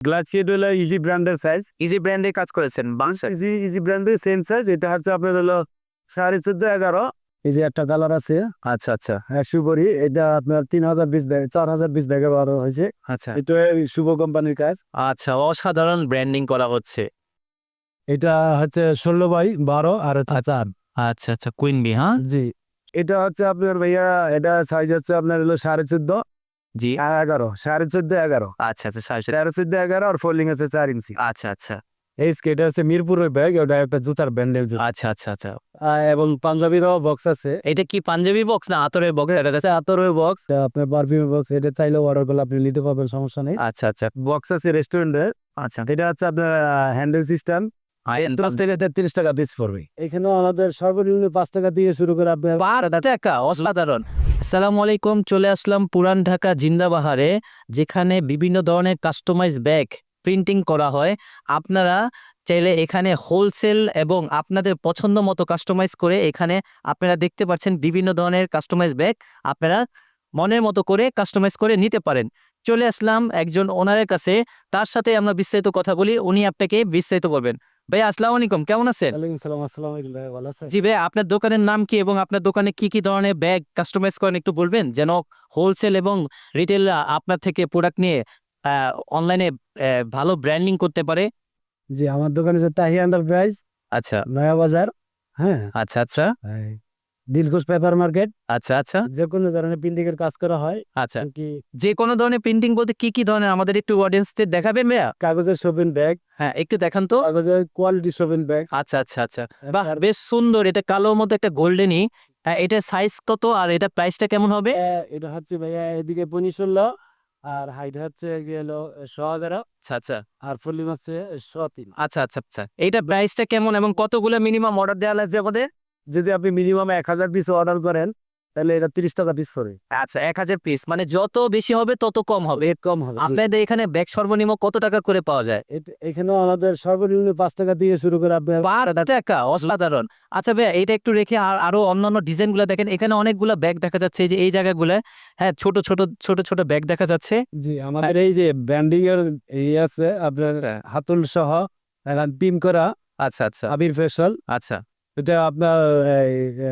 গ্লাসিয়েট হলো ইজি ব্র্যান্ডের size easy ব্র্যান্ডে কাজ করেছেন বাংশা ইজি ইজি ব্র্যান্ডের সেম সাইজ এটা হচ্ছে আপনার হলো সাড়ে চোদ্দ এগারো। এই যে একটা কালার আছে। আচ্ছা আচ্ছা। হ্যাঁ শুভরি এটা আপনার তিন হাজার বিশ ব্যাগ চার হাজার বিশ ব্যাগে বারো হয়েছে। আচ্ছা। এটা শুভ কোম্পানির কাজ। আচ্ছা অসাধারণ ব্র্যান্ডিং করা হচ্ছে। এটা হচ্ছে ষোলো বাই বারো আর চার আচ্ছা আচ্ছা কুইন বি হ্যাঁ? জি। এটা হচ্ছে আপনার ভাইয়া এটা সাইজ হচ্ছে আপনার হলো সাড়ে চোদ্দ। জি। এগারো সাড়ে চোদ্দ এগারো। আচ্ছা আচ্ছা সাড়ে চোদ্দ। এগারো আর ফোল্ডিং আছে চার ইঞ্চি। আচ্ছা আচ্ছা। এই স্কেট হচ্ছে মিরপুরের ব্যাগ ওটা একটা জুতার ব্যান্ডেল আচ্ছা আচ্ছা আচ্ছা। এবং পাঞ্জাবিরও বক্স আছে। এটা কি পাঞ্জাবি বক্স না আতরের বক্স এটা এটা আতরের বক্স আপনার পারফিউম বক্স এটা চাইলেও অর্ডার করলে আপনি নিতে পারবেন সমস্যা নেই। আচ্ছা আচ্ছা। বক্স আছে রেস্টুরেন্টের আচ্ছা। এটা হচ্ছে আপনার হ্যান্ডেল সিস্টেম আইন থেকে তেত্রিশ টাকা পিস পড়বে। এখানেও আমাদের সর্বনিম্ন পাঁচ টাকা দিয়ে শুরু করে আপনার পার টাকা অসাধারণ। আসসালামু আলাইকুম চলে আসলাম পুরান ঢাকা জিন্দাবাহারে যেখানে বিভিন্ন ধরনের কাস্টমাইজ ব্যাগ প্রিন্টিং করা হয়। আপনারা চাইলে এখানে হোলসেল এবং আপনাদের পছন্দ মতো কাস্টমাইজ করে এখানে আপনারা দেখতে পাচ্ছেন বিভিন্ন ধরনের কাস্টমাইজ ব্যাগ আপনারা মনের মতো করে কাস্টমাইজ করে নিতে পারেন। চলে আসলাম একজন ওনারের কাছে তার সাথে আমরা বিস্তারিত কথা বলি উনি আপনাকে বিস্তারিত বলবেন। ভাই আসসালামু আলাইকুম। কেমন আছেন? জি ভাই আপনার দোকানের নাম কি এবং আপনার দোকানে কি কি ধরনের ব্যাগ কাস্টমাইজ করেন একটু বলবেন? যেন হোলসেল এবং রিটেল আপনার থেকে প্রোডাক্ট নিয়ে অনলাইনে ভালো ব্র্যান্ডিং করতে পারে। জি আমার দোকানে যে তাহি এন্টারপ্রাইজ আচ্ছা। নয়া বাজার হ্যাঁ। আচ্ছা আচ্ছা। এই দিলখুশ পেপার মার্কেট। আচ্ছা আচ্ছা। যে কোনো ধরনের প্রিন্টিং এর কাজ করা হয়। আচ্ছা। কি যে কোনো ধরনের প্রিন্টিং বলতে কি কি ধরনের? আমাদের একটু অডিয়েন্সদের দেখাবেন ভাইয়া? কাগজের শপিং ব্যাগ হ্যাঁ একটু দেখান তো। কাগজের কোয়ালিটি শপিং ব্যাগ আচ্ছা আচ্ছা আচ্ছা। বাহ বেশ সুন্দর। এটা কালোর মতো একটা গোল্ডেনই এটা সাইজ কত আর এটা প্রাইসটা কেমন হবে? এটা হচ্ছে ভাইয়া এদিকে পনি ষোলো। আর হাইট হচ্ছে গেল শ এগারো আচ্ছা আচ্ছা। আর ফুলিম হচ্ছে শ তিন। আচ্ছা আচ্ছা আচ্ছা। এইটা প্রাইসটা কেমন এবং কতগুলো মিনিমাম অর্ডার দেওয়া লাগবে আমাদের? যদি আপনি মিনিমাম এক হাজার পিস অর্ডার করেন তাহলে এটা তিরিশ টাকা পিস পড়বে আচ্ছা এক হাজার পিস মানে যত বেশি হবে তত কম হবে। কম হবে। আপনাদের এখানে ব্যাগ সর্বনিম্ন কত টাকা করে পাওয়া যায়? এট- এখানেও আমাদের সর্বনিম্ন পাঁচ টাকা দিয়ে শুরু করে পার টাকা। অসাধারণ। আচ্ছা ভাই এইটা একটু রেখে আর আরও অন্যান্য ডিজাইনগুলো দেখেন। এখানে অনেকগুলো ব্যাগ দেখা যাচ্ছে যে এই জায়গাগুলো হ্যাঁ ছোট ছোট ছোট ছোট ব্যাগ দেখা যাচ্ছে। জি আমাদের এই যে ব্যান্ডিং এর এই আছে আপনার হাতুল সহ এখন পিন করা আচ্ছা আচ্ছা। আবির ফেশন আচ্ছা। এটা আপনার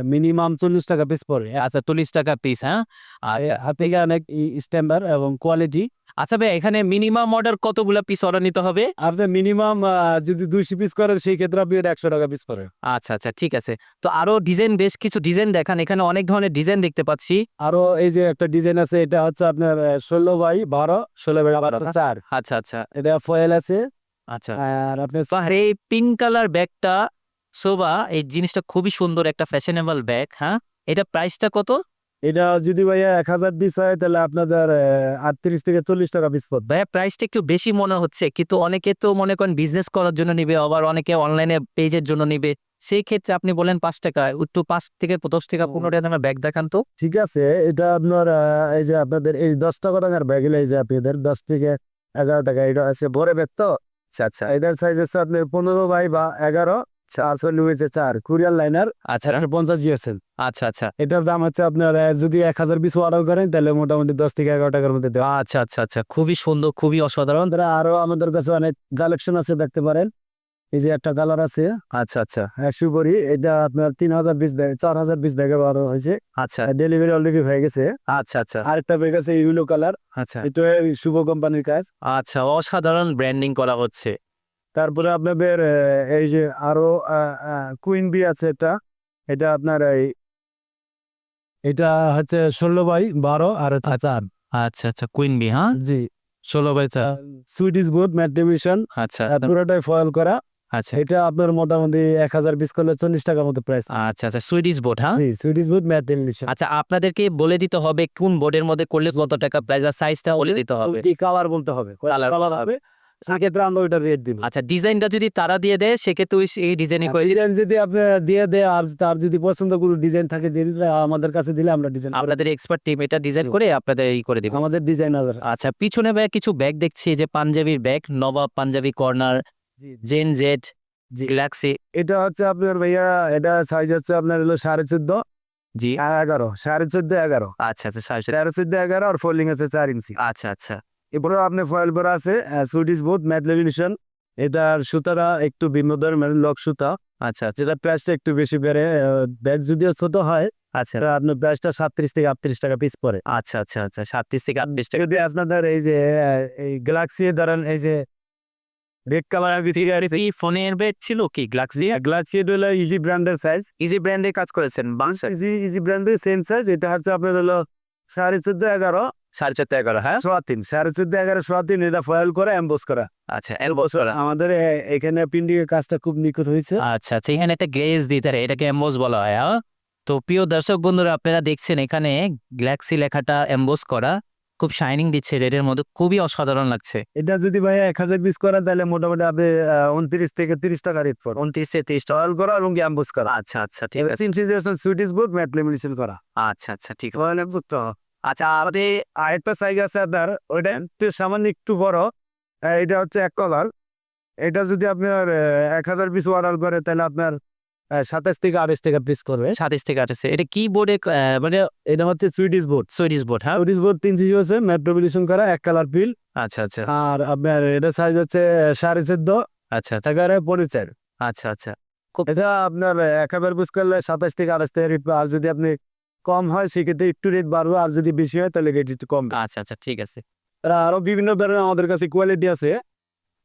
মিনিমাম চল্লিশ টাকা পিস পড়বে আচ্ছা চল্লিশ টাকা পিস হ্যাঁ? আর হাতে অনেক স্ট্যাম্বার এবং কোয়ালিটি আচ্ছা ভাই এখানে মিনিমাম অর্ডার কতগুলো পিস অর্ডার নিতে হবে? আপনি মিনিমাম যদি দুইশো পিস করেন সেই ক্ষেত্রে আপনি একশো টাকা পিস পড়ে। আচ্ছা আচ্ছা ঠিক আছে। তো আরও ডিজাইন বেশ কিছু ডিজাইন দেখান। এখানে অনেক ধরনের ডিজাইন দেখতে পাচ্ছি। আরও এই যে একটা ডিজাইন আছে এটা হচ্ছে আপনার ষোলো বাই বারো ষোলো বাই বারো চার। আচ্ছা আচ্ছা। এটা ফয়েল আছে। আচ্ছা। আর আপনার এই পিঙ্ক কালার ব্যাগটা শোভা এই জিনিসটা খুবই সুন্দর একটা ফ্যাশনেবল ব্যাগ হ্যাঁ? এটা প্রাইসটা কত? এটা যদি ভাইয়া এক হাজার পিস হয় তাহলে আপনাদের আটত্রিশ থেকে চল্লিশ টাকা পিস পড়বে। ভাইয়া প্রাইসটা একটু বেশি মনে হচ্ছে কিন্তু অনেকে তো মনে করেন বিজনেস করার জন্য নিবে আবার অনেকে অনলাইনে পেজের জন্য নিবে। সেই ক্ষেত্রে আপনি বলেন পাঁচ টাকা একটু পাঁচ থেকে দশ টাকা পনেরো টাকা দামের ব্যাগ দেখান তো। ঠিক আছে এটা আপনার এই যে আপনাদের এই দশ টাকা টাকার ব্যাগ এই যে আপনাদের দশ থেকে এগারো টাকা এটা আছে ভরে ব্যাগ তো? আচ্ছা আচ্ছা এটার সাইজ আছে আপনার পনেরো বাই বা এগারো চল্লিশ হয়েছে চার। Courier liner? আচ্ছা একশো পঞ্চাশ আচ্ছা আচ্ছা। এটার দাম হচ্ছে আপনার যদি এক হাজার পিস অর্ডার করেন তাহলে মোটামুটি দশ থেকে এগারো টাকার মধ্যে দেওয়া আচ্ছা আচ্ছা আচ্ছা। খুবই সুন্দর খুবই অসাধারণ। আমাদের আরও আমাদের কাছে অনেক কালেকশন আছে দেখতে পারেন। এই যে একটা কালার আছে। আচ্ছা আচ্ছা। হ্যাঁ সুপরি। এটা আপনার তিন হাজার বিশ ব্যাগ চার হাজার বিশ ব্যাগে বারো হয়েছে। আচ্ছা। ডেলিভারি অলরেডি হয়ে গেছে। আচ্ছা আচ্ছা। আরেকটা ব্যাগ আছে ইউলো কালার আচ্ছা। এটা শুভ কোম্পানির কাজ। আচ্ছা অসাধারণ ব্র্যান্ডিং করা হচ্ছে। তারপরে আপনাদের এই যে আরও কুইন বি আছে এটা। এটা আপনার এই এটা হচ্ছে ষোলো বাই বারো আর চার। আচ্ছা আচ্ছা কুইন বি হ্যাঁ? জি। ষোলো বাই চার। সুইডিশ বোর্ড ম্যাট ডিভিশন আচ্ছা পুরোটাই ফয়েল করা। আচ্ছা। এটা আপনার মোটামুটি এক হাজার বিশ করলে চল্লিশ টাকার মতো প্রাইস আচ্ছা আচ্ছা সুইডিশ বোর্ড হ্যাঁ? সুইডিশ বোর্ড ম্যাট আচ্ছা আপনাদেরকে বলে দিতে হবে কোন বোর্ডের মধ্যে করলে কত টাকা প্রাইস আর সাইজটা বলে দিতে হবে। কালার বলতে হবে। কালার হবে। সেক্ষেত্রে আমরা ওইটা রেট দিব। আচ্ছা ডিজাইনটা যদি তারা দিয়ে দেয় সেক্ষেত্রে ওই এই দিন। ডিজাইন যদি আপনি দিয়ে দেয় আর তার যদি পছন্দ কোনো ডিজাইন থাকে দিয়ে দিলে আমাদের কাছে দিলে আমরা ডিজাইন আপনাদের এক্সপার্ট টিম এটা ডিজাইন করে আপনাদের এই করে দিবে। আমাদের ডিজাইন আছে আচ্ছা পিছনে ভাই কিছু ব্যাগ দেখছি যে পাঞ্জাবির bag Nawab Punjabi corner gen Z Galaxy এটা হচ্ছে আপনার ভাইয়া এটা সাইজ হচ্ছে আপনার হলো সাড়ে চোদ্দ জি। এগারো সাড়ে চোদ্দ এগারো। আচ্ছা আচ্ছা সাড়ে চোদ্দ। এগারো আর ফোল্ডিং আছে চার ইঞ্চি আচ্ছা আচ্ছা। এরপরে আপনি ফয়েল করা আছে সুইডিশ ম্যাট লেমিনেশন এটার সুতারা একটু ভিন্ন ধরনের লক সুতা। আচ্ছা আচ্ছা। যেটা প্রাইসটা একটু বেশি বেড়ে ব্যাগ যদিও ছোট হয় আচ্ছা। আপনার প্রাইসটা সাতত্রিশ থেকে আটত্রিশ টাকা পিস পড়ে। আচ্ছা আচ্ছা আচ্ছা সাতত্রিশ থেকে আটত্রিশ টাকা। যদি আপনাদের এই যে এই গ্যালাক্সি ধরেন এই যে রেড কালার এই ফোনের বেড ছিল কি গ্লাক্সি গ্যালাক্সি হলো ইজি ব্র্যান্ডের সাইজ ইজি ব্র্যান্ডে কাজ করেছেন বাংশ ইজি ইজি ব্র্যান্ডের সেম সাইজ এটা হচ্ছে আপনার হলো সাড়ে চোদ্দ এগারো। সাড়ে চারটে এগারো হ্যাঁ? সোয়া তিন সাড়ে চোদ্দ এগারো সোয়া তিন এটা ফয়েল করে এম্বোস করা। আচ্ছা এলবোস আমাদের এ- এখানে পিন্ডিংয়ের কাজটা খুব নিখুঁত হয়েছে। আচ্ছা আচ্ছা এখানে একটা গ্লেজ দিতে এটাকে এম্বোস বলা হয় হ্যাঁ? তো প্রিয় দর্শক বন্ধুরা আপনারা দেখছেন এখানে গ্যালাক্সি লেখাটা এম্বোস করা খুব শাইনিং দিচ্ছে রেডের মধ্যে খুবই অসাধারণ লাগছে। এটা যদি ভাই এক হাজার পিস করা তাহলে মোটামুটি আপনি উনত্রিশ থেকে তিরিশ টাকা রেট পড়ে উনত্রিশ থেকে তিরিশ ফয়েল করা এবং এম্বোস করা। আচ্ছা আচ্ছা ঠিক আছে। সুইটিশ বোর্ড ম্যাট লেমিনেশন করা। আচ্ছা আচ্ছা ঠিক আছে। আচ্ছা আমাদের আরেকটা সাইজ আছে আপনার ওইটা একটু সামান্য একটু বড়। এটা হচ্ছে এক কলার এটা যদি আপনার এক হাজার পিস অর্ডার করে তাহলে আপনার সাতাশ থেকে আঠাশ টাকা পিস করবে। সাতাশ থেকে আঠাশে এটা কি বোর্ডে মানে এটা হচ্ছে সুইডিশ বোর্ড সুইডিশ বোর্ড হ্যাঁ। সুইডিশ বোর্ড তিন জিবি আছে মেট্রোবিলিশন করা এক কালার পিল আচ্ছা আচ্ছা। আর আপনার এটা সাইজ হচ্ছে সাড়ে চোদ্দ। আচ্ছা আচ্ছা। এগারো পরিচার আচ্ছা আচ্ছা। এটা আপনার আহ, এক হাজার পিস করলে সাতাশ থেকে আঠাশ টাকা আর যদি আপনি কম হয় সেক্ষেত্রে একটু রেট বাড়বে আর যদি বেশি হয় তাহলে রেট একটু কম আচ্ছা আচ্ছা ঠিক আছে। আর বিভিন্ন ধরনের আমাদের কাছে কোয়ালিটি আছে।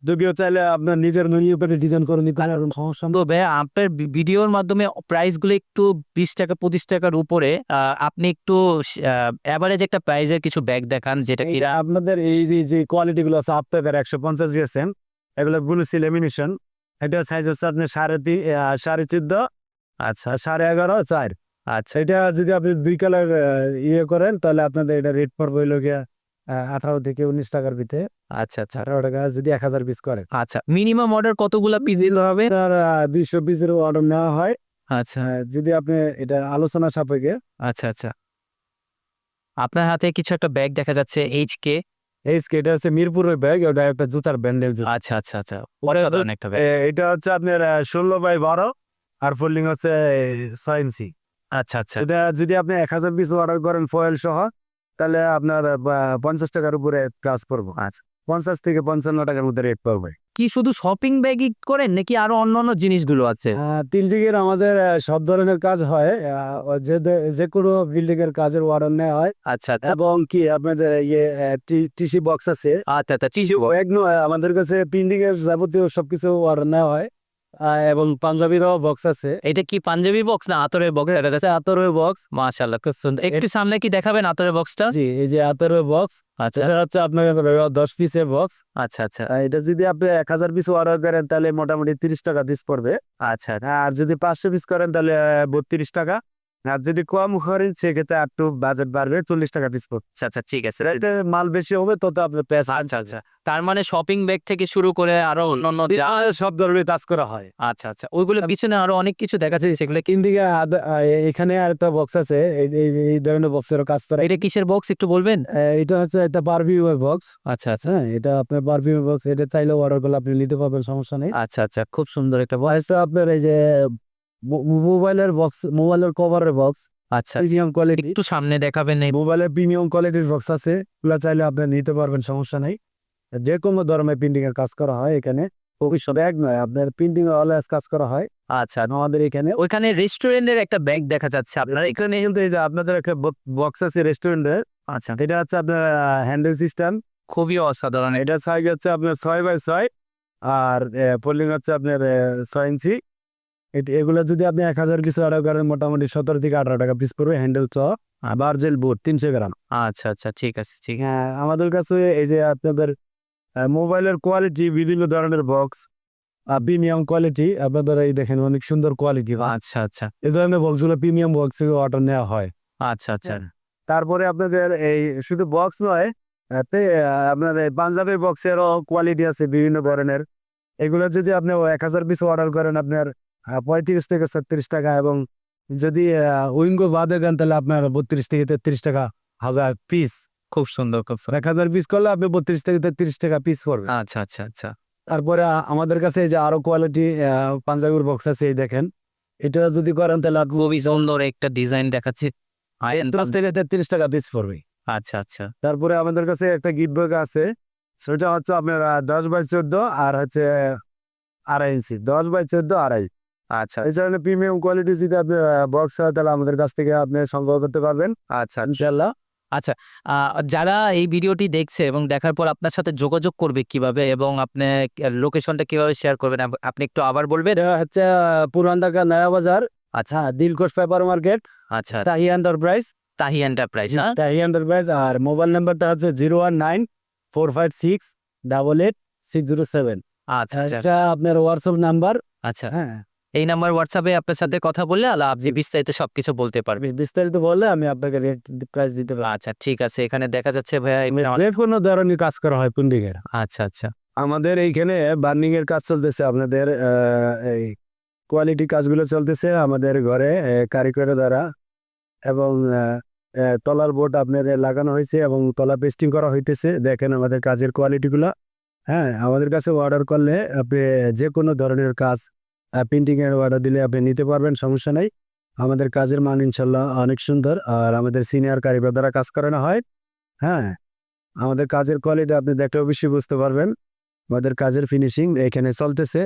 যদিও চাইলে আপনার নিজের উপরে ডিজাইন করে নিতে পারেন সমস্যা নেই। তো ভাই আপনার ভিডিওর মাধ্যমে প্রাইসগুলো একটু বিশ টাকা পঁচিশ টাকার উপরে আপনি একটু অ্যাভারেজ একটা প্রাইজের কিছু ব্যাগ দেখান যেটা এটা আপনাদের এই যে যে কোয়ালিটি গুলো আছে আপনাদের একশো পঞ্চাশ জিএসএম এগুলো বুনুসি লেমিনেশন এটা সাইজ হচ্ছে আপনার সাড়ে তিন সাড়ে চোদ্দ আচ্ছা সাড়ে এগারো চার। আচ্ছা এটা যদি আপনি দুই কালার ইয়ে করেন তাহলে আপনাদের এটা রেট পড়বে হইল গিয়া আঠারো থেকে উনিশ টাকার ভিতরে। আচ্ছা আচ্ছা। আঠারো টাকা যদি এক হাজার পিস করে। আচ্ছা মিনিমাম অর্ডার কতগুলা পিস দিতে হবে? দুইশো পিসের অর্ডার নেওয়া হয়। আচ্ছা। যদি আপনি এটা আলোচনা সাপেক্ষে। আচ্ছা আচ্ছা। আপনার হাতে কিছু একটা ব্যাগ দেখা যাচ্ছে এইচ কে এই এটা হচ্ছে মিরপুরের ব্যাগ ওটা একটা জুতার ব্যান্ডেল আচ্ছা আচ্ছা আচ্ছা। অসাধারণ একটা ব্যাগ এটা হচ্ছে আপনার ষোলো বাই বারো আর ফোল্ডিং হচ্ছে ছয় ইঞ্চি। আচ্ছা আচ্ছা। এটা যদি আপনি এক হাজার পিস অর্ডার করেন ফয়েল সহ তাহলে আপনার পঞ্চাশ টাকার উপরে কাজ করব। আচ্ছা। পঞ্চাশ থেকে পঞ্চান্ন টাকার মধ্যে রেট পাবে। কি শুধু শপিং ব্যাগই করেন নাকি আরও অন্যান্য জিনিসগুলো আছে? তিন দিকের আমাদের সব ধরনের কাজ হয়। আহ, যে যে কোনো বিল্ডিং এর কাজের অর্ডার নেওয়া হয়। আচ্ছা এবং কি আপনাদের ইয়ে টিসি বক্স আছে। আচ্ছা আচ্ছা টিস্যু এক আমাদের কাছে প্রিন্টিং এর যাবতীয় সবকিছু অর্ডার নেওয়া হয়। এবং পাঞ্জাবিরও বক্স আছে। এটা কি পাঞ্জাবি বক্স না আতরের বক্স এটা যাচ্ছে আতরের বক্স মাশাআল্লাহ খুব সুন্দর। একটু সামনে কি দেখাবেন আতরের বক্সটা জি এই যে আতরের বক্স আচ্ছা। এটা হচ্ছে আপনার দশ পিসের বক্স আচ্ছা আচ্ছা। এটা যদি আপনি এক হাজার পিস অর্ডার করেন তাহলে মোটামুটি তিরিশ টাকা পিস পড়বে। আচ্ছা আর যদি পাঁচশো পিস করেন তাহলে বত্রিশ টাকা। আর যদি কম করেন সেক্ষেত্রে একটু বাজেট বাড়বে চল্লিশ টাকা পিস পড়বে আচ্ছা আচ্ছা ঠিক আছে। এতে মাল বেশি হবে তত আপনার প্যাস আচ্ছা আচ্ছা। তার মানে শপিং ব্যাগ থেকে শুরু করে আরও অন্যান্য যা- সব ধরনের কাজ করা হয়। আচ্ছা আচ্ছা। ওইগুলো পিছনে আরও অনেক কিছু দেখা যাচ্ছে সেগুলো কি? ইন্দিকে এখানে আর একটা বক্স আছে এই এই- এই ধরনের বক্সেরও কাজ করা। এটা কিসের বক্স একটু বলবেন? আহ, এটা হচ্ছে একটা বারবিউয়ের বক্স আচ্ছা আচ্ছা। হ্যাঁ এটা আপনার বারবিউ বক্স এটা চাইলেও অর্ডার করলে আপনি নিতে পারবেন সমস্যা নেই। আচ্ছা আচ্ছা। খুব সুন্দর একটা বক্স আপনার এই যে মোবাইলের বক্স মোবাইলের কভারের বক্স আচ্ছা আচ্ছা। Premium quality. একটু সামনে দেখাবেন এই মোবাইলের প্রিমিয়াম কোয়ালিটির বক্স আছে ওগুলা চাইলে আপনি নিতে পারবেন সমস্যা নেই। যে কোনো ধরনের প্রিন্টিং এর কাজ করা হয় এখানে। ভবিষ্যৎ এক নয় আপনার প্রিন্টিং অলওয়েজ কাজ করা হয়। আচ্ছা। আমাদের এখানে ওইখানে রেস্টুরেন্টের একটা ব্যাগ দেখা যাচ্ছে আপনার। এখানে কিন্তু এই যে আপনাদের একটা বক্স আছে রেস্টুরেন্টের আচ্ছা। এটা হচ্ছে আপনার হ্যান্ডেল সিস্টেম খুবই অসাধারণ। এটা সাইজ হচ্ছে আপনার ছয় বাই ছয় আর পোলিং হচ্ছে আপনার ছয় ইঞ্চি। এট- এগুলো যদি আপনি এক হাজার কিছু অর্ডার করেন মোটামুটি সতেরো থেকে আঠারো টাকা পিস পড়বে হ্যান্ডেল চ বার্জেল বুট তিনশো গ্রাম। আচ্ছা আচ্ছা ঠিক আছে ঠিক হ্যাঁ আমাদের কাছে এই যে আপনাদের মোবাইলের কোয়ালিটি বিভিন্ন ধরনের বক্স প্রিমিয়াম কোয়ালিটি আপনাদের এই দেখেন অনেক সুন্দর কোয়ালিটি আচ্ছা আচ্ছা। এই ধরনের বক্সগুলো প্রিমিয়াম বক্স থেকে অর্ডার নেওয়া হয়। আচ্ছা আচ্ছা। তারপরে আপনাদের এই শুধু বক্স নয় আপনাদের পাঞ্জাবি বক্সেরও কোয়ালিটি আছে বিভিন্ন ধরনের। এগুলো যদি আপনি এক হাজার পিস অর্ডার করেন আপনার পঁয়ত্রিশ থেকে ছত্রিশ টাকা এবং যদি উইঙ্গো বাদে দেন তাহলে আপনার বত্রিশ থেকে তেত্রিশ টাকা হাজার পিস? খুব সুন্দর খুব এক হাজার পিস করলে আপনি বত্রিশ থেকে তেত্রিশ টাকা পিস পড়বে। আচ্ছা আচ্ছা আচ্ছা। তারপরে আমাদের কাছে এই যে আরও কোয়ালিটি পাঞ্জাবির বক্স আছে এই দেখেন। এটা যদি করেন তাহলে খুবই সুন্দর একটা ডিজাইন দেখাচ্ছে। প্লাস থেকে তেত্রিশ টাকা পিস পড়বে। আচ্ছা আচ্ছা। তারপরে আমাদের কাছে একটা গিফট ব্যাগ আছে। সেটা হচ্ছে আপনার দশ বাই চোদ্দ আর হচ্ছে আড়াই ইঞ্চি। দশ বাই চোদ্দ আড়াই। আচ্ছা। এছাড়া প্রিমিয়াম কোয়ালিটি যদি আপনি বক্স হয় তাহলে আমাদের কাছ থেকে আপনি সংগ্রহ করতে পারবেন। আচ্ছা। ইনশাল্লাহ আহ, যারা এই ভিডিওটি দেখছে এবং দেখার পর আপনার সাথে যোগাযোগ করবে কীভাবে এবং আপনি লোকেশনটা কীভাবে শেয়ার করবেন আপনি একটু আবার বলবেন? হচ্ছে পুরান ঢাকা নয়া বাজার। আচ্ছা। Dilkusha paper market. আচ্ছা। তাহি এন্টারপ্রাইজ তাহি এন্টারপ্রাইজ হ্যাঁ? তাহি এন্টারপ্রাইজ আর মোবাইল নাম্বারটা হচ্ছে zero one nine four five six double eight six zero seven আচ্ছা আচ্ছা। এটা আপনার হোয়াটসঅ্যাপ নাম্বার আচ্ছা। হ্যাঁ। এই নাম্বার হোয়াটসঅ্যাপে আপনার সাথে কথা বললে আলা আপনি বিস্তারিত সবকিছু বলতে পারবেন। বি- বিস্তারিত বললে আমি আপনাকে রেট প্রাইস দিতে পারব। আচ্ছা ঠিক আছে। এখানে দেখা যাচ্ছে ভাইয়া যে কোনো ধরনের কাজ করা হয় পুন্ডিংয়ের আচ্ছা আচ্ছা। আমাদের এইখানে বার্নিং এর কাজ চলতেছে। আপনাদের এই কোয়ালিটি কাজগুলো চলতেছে আমাদের ঘরে আহ, কারিগরের দ্বারা এবং তলার বোর্ড আপনার লাগানো হয়েছে এবং তলা পেস্টিং করা হইতেছে। দেখেন আমাদের কাজের কোয়ালিটিগুলো হ্যাঁ আমাদের কাছে অর্ডার করলে আপনি যে কোনো ধরনের কাজ প্রিন্টিং এর অর্ডার দিলে আপনি নিতে পারবেন, সমস্যা নাই। আমাদের কাজের মান ইনশাল্লাহ অনেক সুন্দর, আর আমাদের সিনিয়র কারিগর দ্বারা কাজ করানো হয়। হ্যাঁ আমাদের কাজের কোয়ালিটি আপনি দেখলে অবশ্যই বুঝতে পারবেন। আমাদের কাজের ফিনিশিং এখানে চলতেছে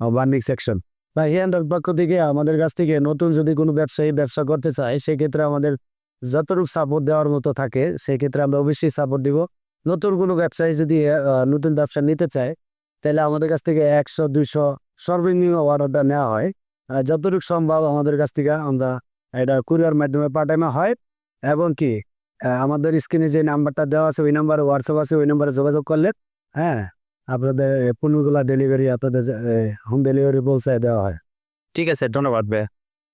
বার্নিং সেকশন বা হিয়ান্ডার পক্ষ থেকে আমাদের কাছ থেকে নতুন যদি কোনো ব্যবসায়ী ব্যবসা করতে চায়, সেক্ষেত্রে আমাদের যতটুকু সাপোর্ট দেওয়ার মতো থাকে, সেক্ষেত্রে আমরা অবশ্যই সাপোর্ট দিব। নতুন কোনো ব্যবসায়ী যদি নতুন ব্যবসা নিতে চায়, তাহলে আমাদের কাছ থেকে একশো, দুইশো সর্বনিম্ন অর্ডারটা নেওয়া হয়। যতটুকু সম্ভব আমাদের কাছ থেকে আমরা এটা কুরিয়ার মাধ্যমে পাঠানো হয়। এবং কি আমাদের স্ক্রিনে যে নাম্বারটা দেওয়া আছে, ওই নাম্বারে হোয়াটসঅ্যাপ আছে, ওই নাম্বারে যোগাযোগ করলে হ্যাঁ আপনাদের পণ্যগুলা ডেলিভারি আপনাদের হোম ডেলিভারি পৌঁছায় দেওয়া হয়। ঠিক আছে, ধন্যবাদ ভাইয়া।